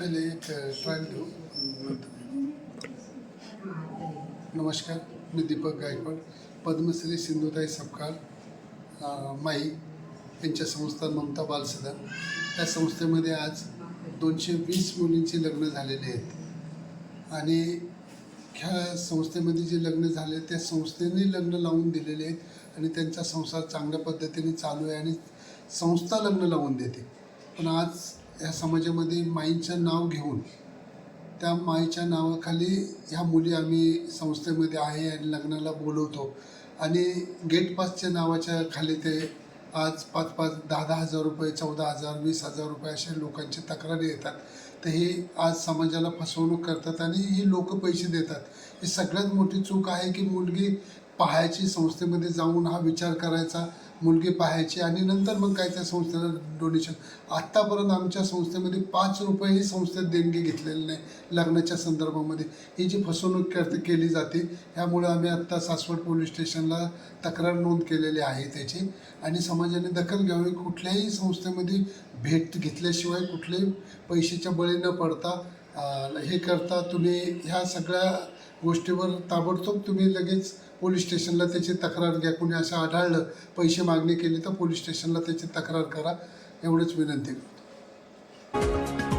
पहले एक ट्रायल घेऊ नमस्कार मी दीपक गायकवाड पद्मश्री सिंधुताई सपकाळ माई यांच्या संस्था ममता बालसदन. या संस्थेमध्ये आज दोनशे वीस मुलींची लग्न झालेली आहेत. आणि ह्या संस्थेमध्ये जे लग्न झाले त्या संस्थेने लग्न लावून दिलेले आहेत आणि त्यांचा संसार चांगल्या पद्धतीने चालू आहे आणि संस्था लग्न लावून देते. पण आज या समाजामध्ये माईंचं नाव घेऊन त्या माईच्या नावाखाली ह्या मुली आम्ही संस्थेमध्ये आहे आणि लग्नाला बोलवतो. आणि गेट पासच्या नावाच्या खाली ते आज पाच पाच दहा दहा हजार रुपये चौदा हजार वीस हजार रुपये अशा लोकांची तक्रारी येतात. तर हे आज समाजाला फसवणूक करतात आणि ही लोक पैसे देतात. ही सगळ्यात मोठी चूक आहे की मुलगी पाहायची संस्थेमध्ये जाऊन हा विचार करायचा मुलगी पाहायची आणि नंतर मग काय त्या संस्थेला डोनेशन आत्तापर्यंत आमच्या संस्थेमध्ये पाच रुपयेही संस्थेत देणगी घेतलेली नाही लग्नाच्या संदर्भामध्ये. ही जी फसवणूक करते केली जाते ह्यामुळे आम्ही आत्ता सासवड पोलीस स्टेशनला तक्रार नोंद केलेली आहे त्याची. आणि समाजाने दखल घ्यावी कुठल्याही संस्थेमध्ये भेट घेतल्याशिवाय कुठल्याही पैशाच्या बळी न पडता हे करता तुम्ही ह्या सगळ्या गोष्टीवर ताबडतोब तुम्ही लगेच पोलीस स्टेशनला त्याची तक्रार घ्या. कुणी असं आढळलं पैसे मागणी केली तर पोलीस स्टेशनला त्याची तक्रार करा. एवढंच विनंती करतो.